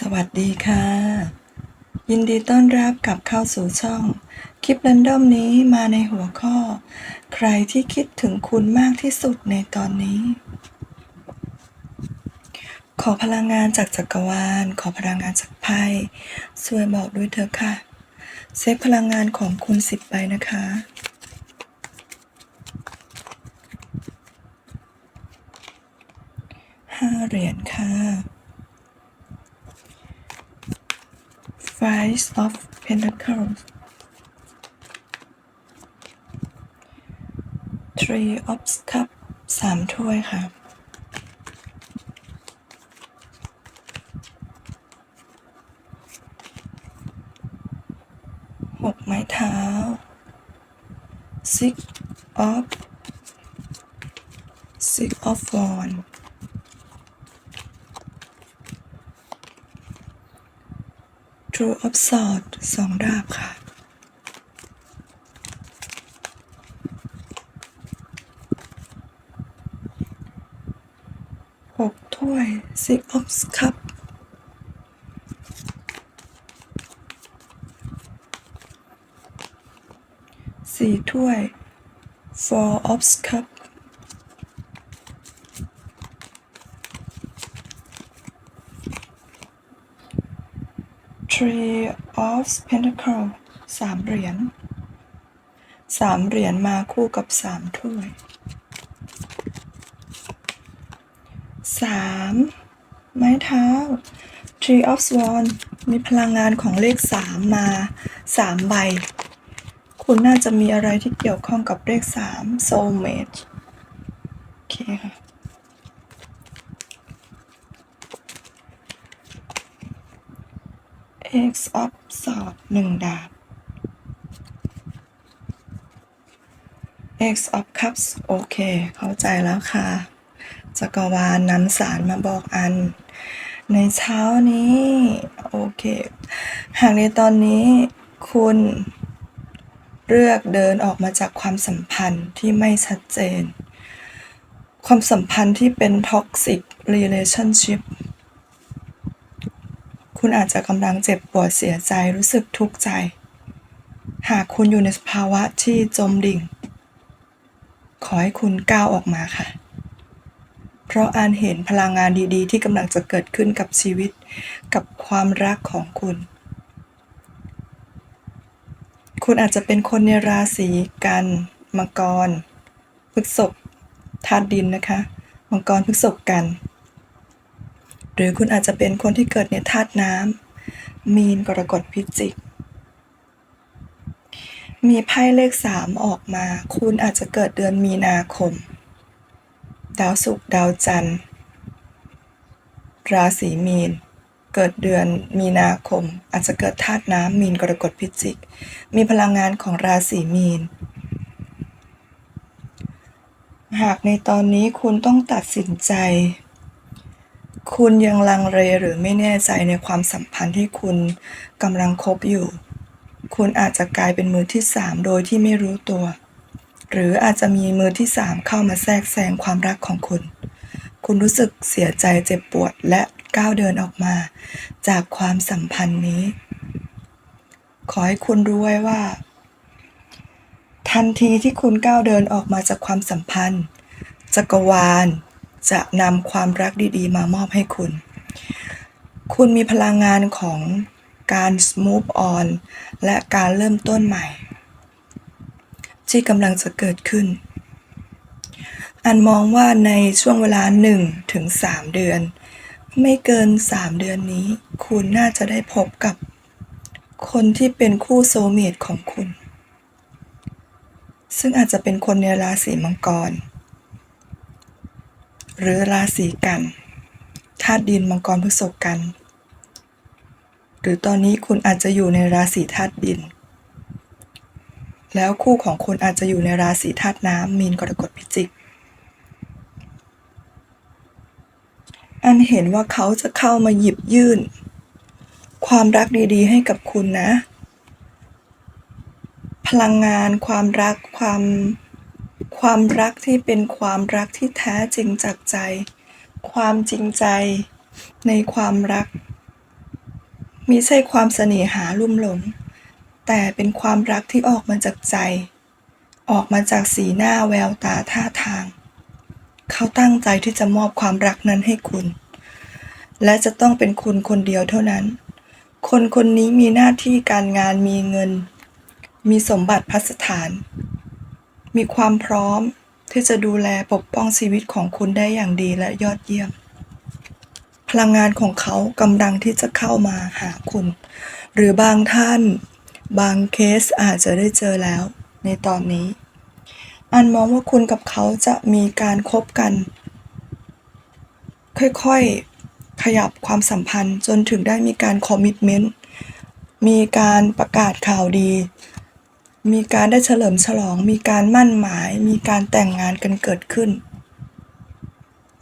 สวัสดีค่ะ ยินดีต้อนรับกลับเข้าสู่ช่อง คลิป r รนดอมนี้มาในหัวข้อ ใครที่คิดถึงคุณมากที่สุดในตอนนี้ ขอพลังงานจากจักรวาล ขอพลังงานจากไพ่ช่วยบอกด้วยเถอะค่ะเซฟพลังงานของคุณสิบใบนะคะห้าเหรียญค่ะ Five of Pentacles Three of Cups สามถ้วยค่ะ หกไม้เท้า Six of Six of Wands True of Swords สองดาบค่ะ หกถ้วย Six of Cup สี่ถ้วย Four of Cup Three of Pentacle สามเหรียญสามเหรียญมาคู่กับสามถ้วยสามไม้เท้า Tree of Swan มีพลังงานของเลขสามมาสามใบ คุณน่าจะมีอะไรที่เกี่ยวข้องกับเลขสาม Soulmate โอเคค่ะ X of Swords หนึ่งดาบ X of Cups โอเค เข้าใจแล้วค่ะ จักรวาลนำสารมาบอกอัน ในเช้านี้ โอเค หากในตอนนี้คุณเลือกเดินออกมาจากความสัมพันธ์ที่ไม่ชัดเจน ความสัมพันธ์ที่เป็น toxic relationship คุณอาจจะกำลังเจ็บปวดเสียใจรู้สึกทุกข์ใจ หากคุณอยู่ในสภาวะที่จมดิ่ง ขอให้คุณก้าวออกมาค่ะ เพราะอานเห็นพลังงานดีๆ ที่กำลังจะเกิดขึ้นกับชีวิต กับความรักของคุณ คุณอาจจะเป็นคนในราศีกันมังกรพฤษภธาตุดินนะคะ มังกรพฤษภกัน หรือคุณอาจจะเป็นคนที่เกิดในธาตุน้ำมีนกรกฎพิจิก มีไพ่เลขสามออกมา คุณอาจจะเกิดเดือนมีนาคม ดาวศุกร์ดาวจันทร์ ราศีมีน เกิดเดือนมีนาคม อาจจะเกิดธาตุน้ำมีนกรกฎพิจิก มีพลังงานของราศีมีนหากในตอนนี้คุณต้องตัดสินใจ คุณยังลังเลหรือไม่แน่ใจในความสัมพันธ์ที่คุณกำลังคบอยู่ คุณอาจจะกลายเป็นมือที่สามโดยที่ไม่รู้ตัว หรืออาจจะมีมือที่สามเข้ามาแทรกแซงความรักของคุณ คุณรู้สึกเสียใจเจ็บปวดและก้าวเดินออกมา จากความสัมพันธ์นี้ ขอให้คุณรู้ไว้ว่า ทันทีที่คุณก้าวเดินออกมาจากความสัมพันธ์จักรวาล จะนำความรักดี ๆ มามอบให้คุณ คุณมีพลังงานของการ move on และการเริ่มต้นใหม่ ที่กำลังจะเกิดขึ้น อันมองว่าในช่วงเวลา 1 ถึง 3 เดือน ไม่เกิน 3 เดือนนี้ คุณน่าจะได้พบกับคนที่เป็นคู่โซเมตของคุณ ซึ่งอาจจะเป็นคนในราศีมังกร หรือราศีกันธาตุดินมังกรพฤษภกัน หรือตอนนี้คุณอาจจะอยู่ในราศีธาตุดิน แล้วคู่ของคุณอาจจะอยู่ในราศีธาตุน้ำมีนกรกฎพิจิก อันเห็นว่าเขาจะเข้ามาหยิบยื่น ความรักดีๆ ให้กับคุณนะ พลังงานความรักความ ความรักที่เป็นความรักที่แท้จริงจากใจ ความจริงใจในความรักมิใช่ความเสน่หาลุ่มหลง แต่เป็นความรักที่ออกมาจากใจ ออกมาจากสีหน้าแววตาท่าทาง เขาตั้งใจที่จะมอบความรักนั้นให้คุณ และจะต้องเป็นคุณคนเดียวเท่านั้น คนคนนี้มีหน้าที่การงานมีเงิน มีสมบัติพัสถาน มีความพร้อมที่จะดูแลปกป้องชีวิตของคุณได้อย่างดีและยอดเยี่ยม พลังงานของเขากำลังที่จะเข้ามาหาคุณ หรือบางท่านบางเคสอาจจะได้เจอแล้วในตอนนี้ อันมองว่าคุณกับเขาจะมีการคบกัน ค่อยๆ ขยับความสัมพันธ์จนถึงได้มีการคอมมิ t เมนต์ มีการประกาศข่าวดี มีการได้เฉลิมฉลอง มีการมั่นหมาย มีการแต่งงานกันเกิดขึ้น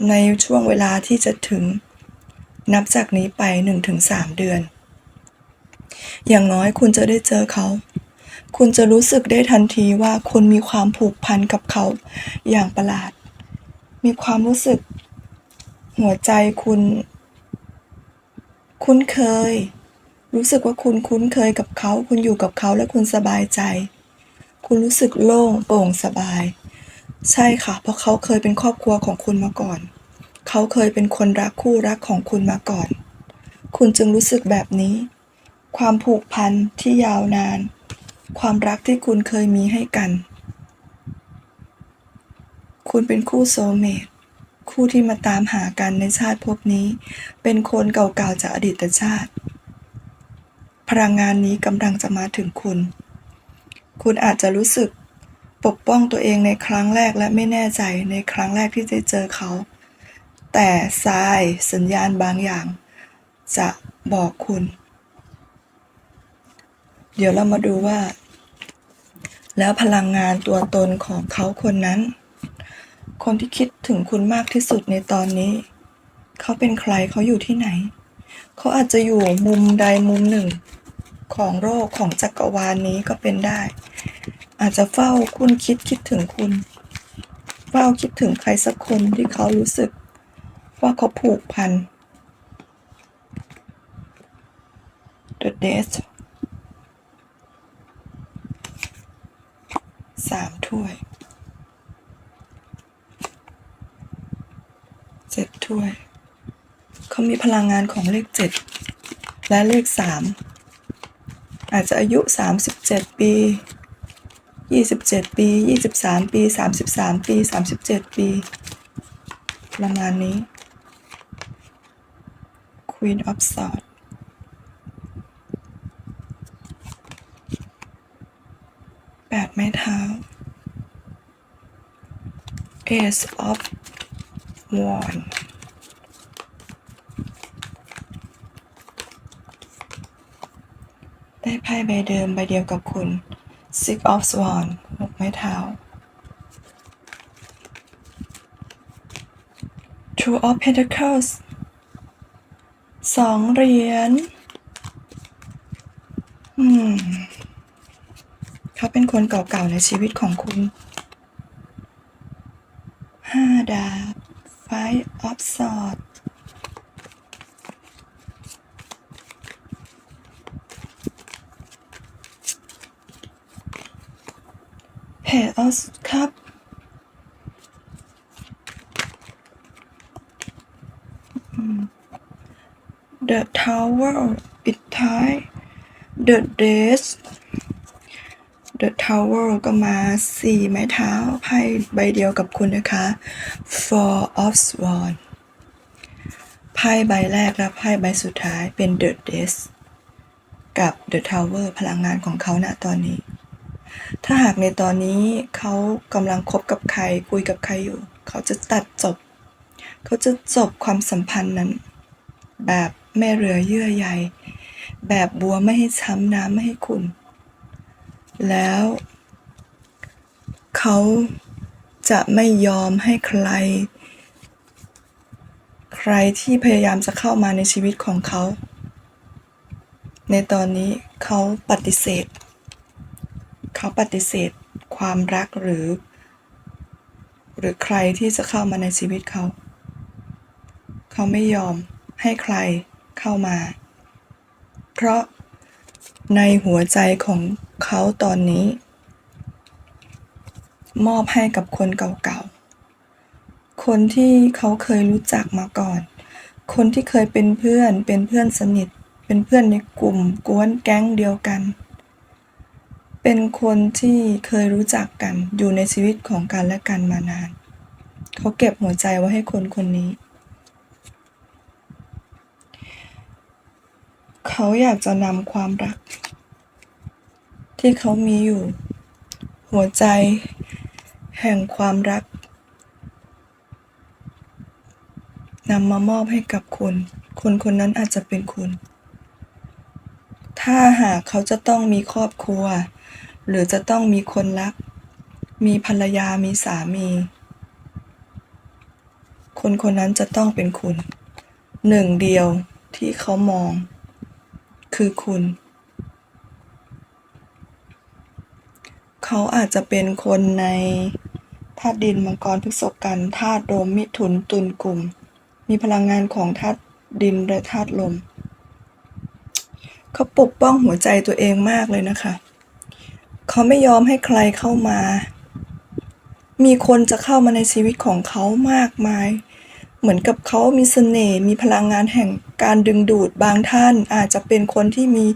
ในช่วงเวลาที่จะถึงนับจากนี้ไป 1-3 เดือน อย่างน้อยคุณจะได้เจอเขา คุณจะรู้สึกได้ทันทีว่าคุณมีความผูกพันกับเขาอย่างประหลาด มีความรู้สึกหัวใจคุณ คุ้นเคย รู้สึกว่าคุณคุ้นเคยกับเขา คุณอยู่กับเขาและคุณสบายใจ คุณรู้สึกโล่งโปร่งสบาย ใช่ค่ะ เพราะเขาเคยเป็นครอบครัวของคุณมาก่อน เขาเคยเป็นคนรักคู่รักของคุณมาก่อน คุณจึงรู้สึกแบบนี้ ความผูกพันที่ยาวนาน ความรักที่คุณเคยมีให้กัน คุณเป็นคู่โซเมตคู่ที่มาตามหากันในชาติภพนี้ เป็นคนเก่าๆจากอดีตชาติ พลังงานนี้กำลังจะมาถึงคุณ คุณอาจจะรู้สึกปกป้องตัวเองในครั้งแรกและไม่แน่ใจในครั้งแรกที่ได้เจอเขา แต่ทรายสัญญาณบางอย่าง จะบอกคุณ เดี๋ยวเรามาดูว่า แล้วพลังงานตัวตนของเขาคนนั้น คนที่คิดถึงคุณมากที่สุดในตอนนี้ เขาเป็นใครเขาอยู่ที่ไหน เขาอาจจะอยู่มุมใดมุมหนึ่ง ของโลกของจักรวาลนนี้ก็เป็นได้ อาจจะเฝ้าคุณคิดคิดถึงคุณ เฝ้าคิดถึงใครสักคนที่เขารู้สึก ว่าเขาผูกพัน The Death สามถ้วยเจ็ดถ้วย เขามีพลังงานของเลขเจ็ดและเลขสาม อาจจะอายุสามสิบเจ็ดปียี่สิบเจ็ดปียี่สิบสามปีสามสิบสามปีสามสิบเจ็ดปี ประมาณนี้ Queen of Swords แปดไม้เท้า Ace of Wands ได้ไพ่ใบเดิมใบเดียวกับคุณ Six of Swan หกไม้เท้า Two of Pentacles สองเหรียญ อืม เขาเป็นคนเก่าๆในชีวิตของคุณ ห้าดาบ Five of Swords เพจ อสครับ The Tower ปิดท้าย The Death The Tower ก็มาสี่ไม้เท้าไพ่ใบเดียวกับคุณนะคะ Four of Swan ไพ่ใบแรกและไพ่ใบสุดท้ายเป็น The Death กับ The Tower พลังงานของเขาณตอนนี้ ถ้าหากในตอนนี้เขากำลังคบกับใครคุยกับใครอยู่ เขาจะตัดจบ เขาจะจบความสัมพันธ์นั้น แบบไม่เหลือเยื่อใยแบบบัวไม่ให้ช้ำน้ำไม่ให้ขุนแล้วเขาจะไม่ยอมให้ใคร ใครที่พยายามจะเข้ามาในชีวิตของเขา ในตอนนี้เขาปฏิเสธ เขาปฏิเสธความรักหรือ หรือใครที่จะเข้ามาในชีวิตเขา เขาไม่ยอมให้ใครเข้ามา เพราะในหัวใจของเขาตอนนี้ มอบให้กับคนเก่าๆ คนที่เขาเคยรู้จักมาก่อน คนที่เคยเป็นเพื่อนเป็นเพื่อนสนิท เป็นเพื่อนในกลุ่มกวนแก๊งเดียวกัน เป็นคนที่เคยรู้จักกันอยู่ในชีวิตของกันและกันมานาน เขาเก็บหัวใจไว้ให้คนคนนี้ เขาอยากจะนำความรัก ที่เขามีอยู่ หัวใจแห่งความรักนำมามอบให้กับคุณ คนคนนั้นอาจจะเป็นคุณ ถ้าหากเขาจะต้องมีครอบครัว หรือจะต้องมีคนรัก มีภรรยามีสามี คนคนนั้นจะต้องเป็นคุณ หนึ่งเดียวที่เขามอง คือคุณ เขาอาจจะเป็นคนในธาตุดินมังกรพฤษภกันธาตุลมมิถุนตุลกลุ่ม มีพลังงานของธาตุดินและธาตุลม เขาปกป้องหัวใจตัวเองมากเลยนะคะ เขาไม่ยอมให้ใครเข้ามา มีคนจะเข้ามาในชีวิตของเขามากมาย เหมือนกับเขามีเสน่ห์ มีพลังงานแห่งการดึงดูด บางท่านอาจจะเป็นคนที่มี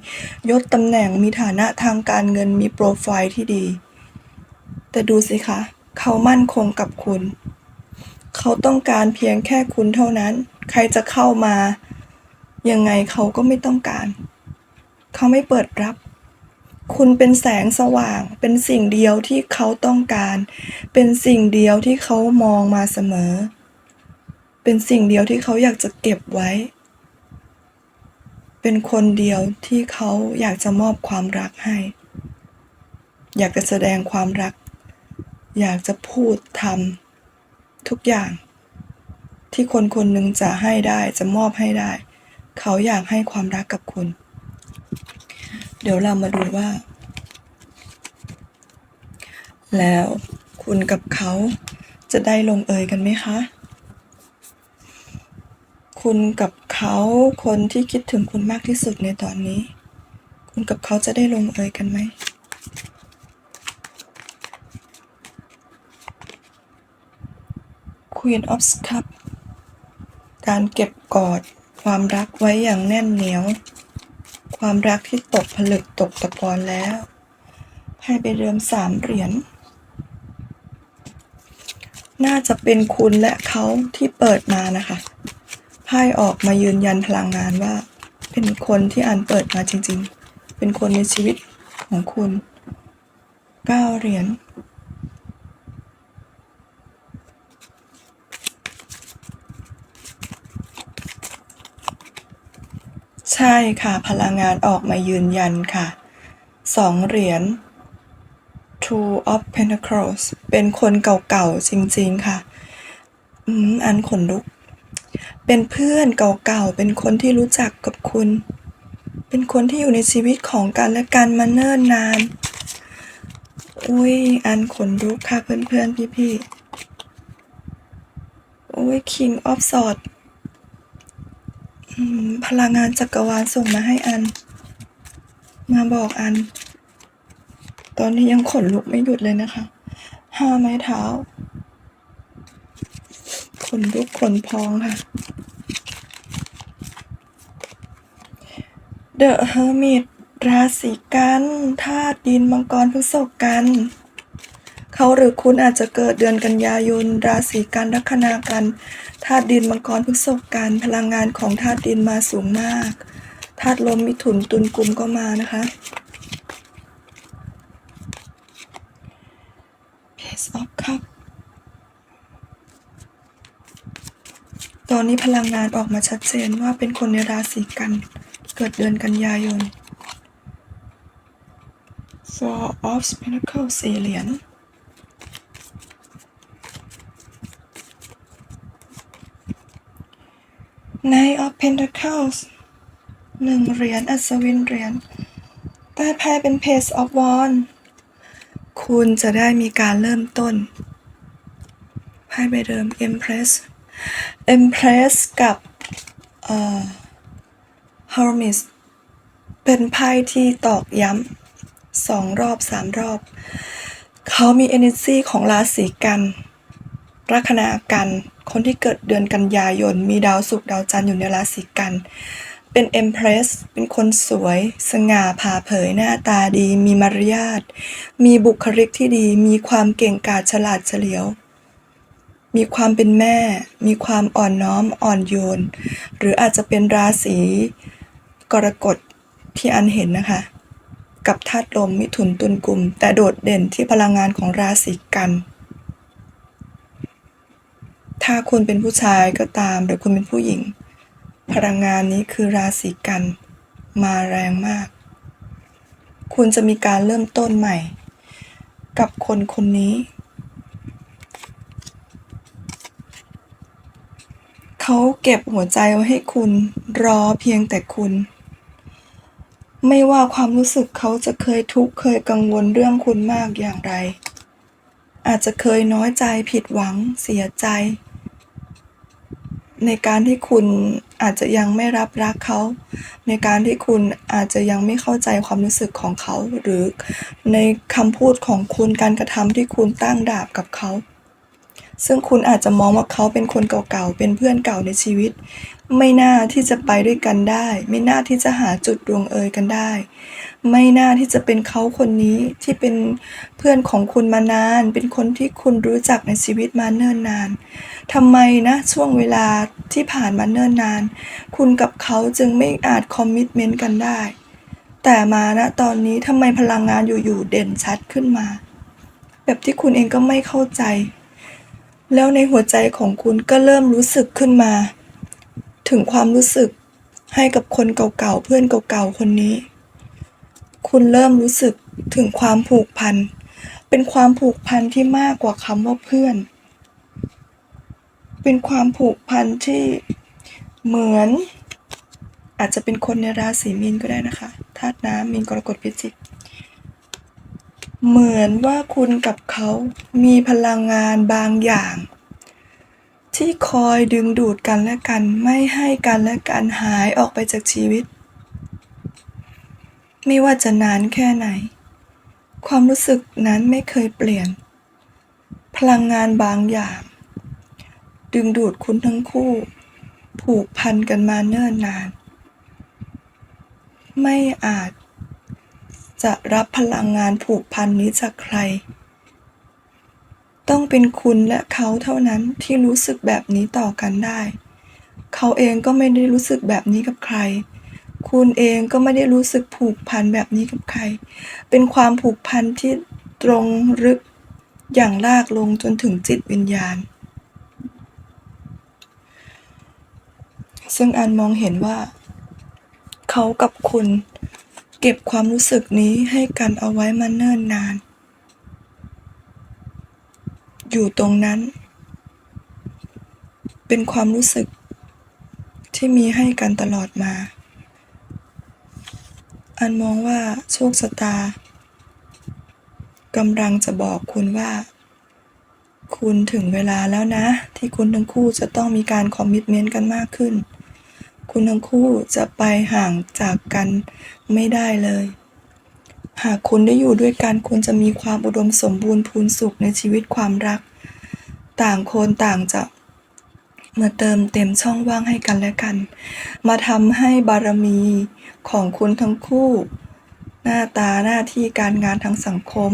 ยศตำแหน่ง มีฐานะทางการเงิน มีโปรไฟล์ที่ดี แต่ดูสิคะ เขามั่นคงกับคุณ เขาต้องการเพียงแค่คุณเท่านั้น ใครจะเข้ามา ยังไงเขาก็ไม่ต้องการ เขาไม่เปิดรับ คุณเป็นแสงสว่าง เป็นสิ่งเดียวที่เขาต้องการ เป็นสิ่งเดียวที่เขามองมาเสมอ เป็นสิ่งเดียวที่เขาอยากจะเก็บไว้ เป็นคนเดียวที่เขาอยากจะมอบความรักให้ อยากจะแสดงความรัก อยากจะพูดทำทุกอย่าง ที่คนคนหนึ่งจะให้ได้จะมอบให้ได้ เขาอยากให้ความรักกับคุณ เดี๋ยวเรามาดูว่า แล้วคุณกับเขาจะได้ลงเอยกันไหมคะ คุณกับเขาคนที่คิดถึงคุณมากที่สุดในตอนนี้ คุณกับเขาจะได้ลงเอยกันไหม Queen of Cup การเก็บกอดความรักไว้อย่างแน่นเหนียว ความรักที่ตกผลึกตกตะกอนแล้วไพ่ใบเดิมสามเหรียญ น่าจะเป็นคุณและเขาที่เปิดมานะคะไพ่ออกมายืนยันพลังงานว่า เป็นคนที่อันเปิดมาจริง ๆ เป็นคนในชีวิตของคุณเก้าเหรียญ ใช่ค่ะ พลังงานออกมายืนยันค่ะสองเหรียญ Two of Pentacles เป็นคนเก่าๆ จริงๆค่ะ อืม อันขนลุก เป็นเพื่อนเก่าๆ เป็นคนที่รู้จักกับคุณ เป็นคนที่อยู่ในชีวิตของกันและกันมาเนิ่นนาน อุ้ย อันขนลุกค่ะเพื่อนๆ พี่ๆ อุ้ย King of Swords อืม พลังงานจักรวาลส่งมาให้อัน มาบอกอัน ตอนนี้ยังขนลุกไม่หยุดเลยนะคะ ห้าไม้เท้า ขนลุกขนพองค่ะ The Hermit ราศีกันธาตุดินมังกรพฤษภกัน เขาหรือคุณอาจจะเกิดเดือนกันยายน ราศีกันลัคนากันธาตุดินมังกรพฤษภกันพลังงานของธาตุดินมาสูงมากธาตุลมมิถุนตุลกลุ่มก็มานะคะ Page of Cup ตอนนี้พลังงานออกมาชัดเจนว่าเป็นคนในราศีกัน เกิดเดือนกันยายน Four of Pentacles สี่เหรียญ Nine of Pentacles หนึ่งเหรียญ อัศวินเหรียญใต้ไพ่เป็น Page of Wands คุณจะได้มีการเริ่มต้น ไพ่ใบเดิม Empress Empress กับเอ่อ Hermes เป็นไพ่ที่ตอกย้ำสองรอบสามรอบ เขามี energy ของราศีกัน ลัคนากัน คนที่เกิดเดือนกันยายน มีดาวศุกร์ดาวจันทร์อยู่ในราศีกัน เป็น Empress เป็นคนสวย สง่าผ่าเผยหน้าตาดี มีมารยาท มีบุคลิกที่ดี มีความเก่งกาจฉลาดเฉลียว มีความเป็นแม่ มีความอ่อนน้อมอ่อนโยน หรืออาจจะเป็นราศีกรกฎที่อันเห็นนะคะ กับธาตุลมมิถุนตุลกลุ่ม แต่โดดเด่นที่พลังงานของราศีกัน ถ้าคุณเป็นผู้ชายก็ตามหรือคุณเป็นผู้หญิง พลังงานนี้คือราศีกัน มาแรงมาก คุณจะมีการเริ่มต้นใหม่ กับคนคนนี้ เขาเก็บหัวใจไว้ให้คุณรอเพียงแต่คุณ ไม่ว่าความรู้สึกเขาจะเคยทุกข์เคยกังวลเรื่องคุณมากอย่างไร อาจจะเคยน้อยใจผิดหวังเสียใจ ในการที่คุณอาจจะยังไม่รับรักเขา ในการที่คุณอาจจะยังไม่เข้าใจความรู้สึกของเขา หรือในคำพูดของคุณการกระทำที่คุณตั้งดาบกับเขา ซึ่งคุณอาจจะมองว่าเขาเป็นคนเก่าๆ เป็นเพื่อนเก่าในชีวิต ไม่น่าที่จะไปด้วยกันได้ ไม่น่าที่จะหาจุดรวงเอยกันได้ ไม่น่าที่จะเป็นเขาคนนี้ที่เป็นเพื่อนของคุณมานาน เป็นคนที่คุณรู้จักในชีวิตมาเนิ่นนานทำไมนะช่วงเวลาที่ผ่านมาเนิ่นนาน คุณกับเขาจึงไม่อาจคอมมิตเมนต์กันได้ แต่มาณตอนนี้ทำไมพลังงานอยู่ๆเด่นชัดขึ้นมา แบบที่คุณเองก็ไม่เข้าใจ แล้วในหัวใจของคุณก็เริ่มรู้สึกขึ้นมา ถึงความรู้สึกให้กับคนเก่าๆเพื่อนเก่าๆคนนี้ คุณเริ่มรู้สึกถึงความผูกพัน เป็นความผูกพันที่มากกว่าคำว่าเพื่อน เป็นความผูกพันที่เหมือน อาจจะเป็นคนในราศีมีนก็ได้นะคะธาตุน้ำมีนกรกฎพิจิก เหมือนว่าคุณกับเขามีพลังงานบางอย่าง ที่คอยดึงดูดกันและกันไม่ให้กันและกันหายออกไปจากชีวิต ไม่ว่าจะนานแค่ไหน ความรู้สึกนั้นไม่เคยเปลี่ยน พลังงานบางอย่าง ดึงดูดคุณทั้งคู่ ผูกพันกันมาเนิ่นนาน ไม่อาจ จะรับพลังงานผูกพันนี้จากใคร ต้องเป็นคุณและเขาเท่านั้นที่รู้สึกแบบนี้ต่อกันได้ เขาเองก็ไม่ได้รู้สึกแบบนี้กับใคร คุณเองก็ไม่ได้รู้สึกผูกพันแบบนี้กับใคร เป็นความผูกพันที่ตรงลึกอย่างลากลงจนถึงจิตวิญญาณ ซึ่งอันมองเห็นว่า เขากับคุณ เก็บความรู้สึกนี้ให้กันเอาไว้มาเนิ่นนาน อยู่ตรงนั้น เป็นความรู้สึกที่มีให้กันตลอดมา อันมองว่าโชคชะตากำลังจะบอกคุณว่า คุณถึงเวลาแล้วนะ ที่คุณทั้งคู่จะต้องมีการคอมมิตเมนต์กันมากขึ้น คุณทั้งคู่จะไปห่างจากกันไม่ได้เลย หากคุณได้อยู่ด้วยกันคุณจะมีความอุดมสมบูรณ์พูนสุขในชีวิตความรัก ต่างคนต่างจะมาเติมเต็มช่องว่างให้กันและกัน มาทำให้บารมีของคุณทั้งคู่ หน้าตาหน้าที่การงานทางสังคม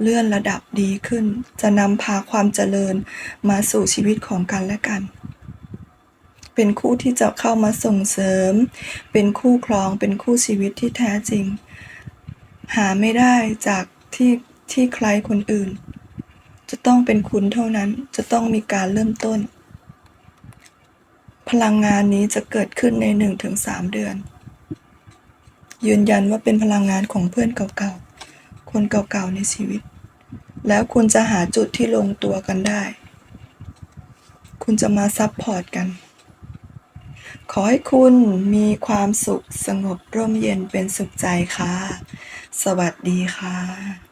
เลื่อนระดับดีขึ้น จะนำพาความเจริญมาสู่ชีวิตของกันและกัน เป็นคู่ที่จะเข้ามาส่งเสริม เป็นคู่ครอง เป็นคู่ชีวิตที่แท้จริง หาไม่ได้จากที่ที่ใครคนอื่น จะต้องเป็นคุณเท่านั้น จะต้องมีการเริ่มต้น พลังงานนี้จะเกิดขึ้นในหนึ่งถึงสามเดือน ยืนยันว่าเป็นพลังงานของเพื่อนเก่าๆ คนเก่าๆ ในชีวิต แล้วคุณจะหาจุดที่ลงตัวกันได้ คุณจะมาซับพอร์ตกัน ขอให้คุณมีความสุขสงบร่มเย็นเป็นสุขใจค่ะ สวัสดีค่ะ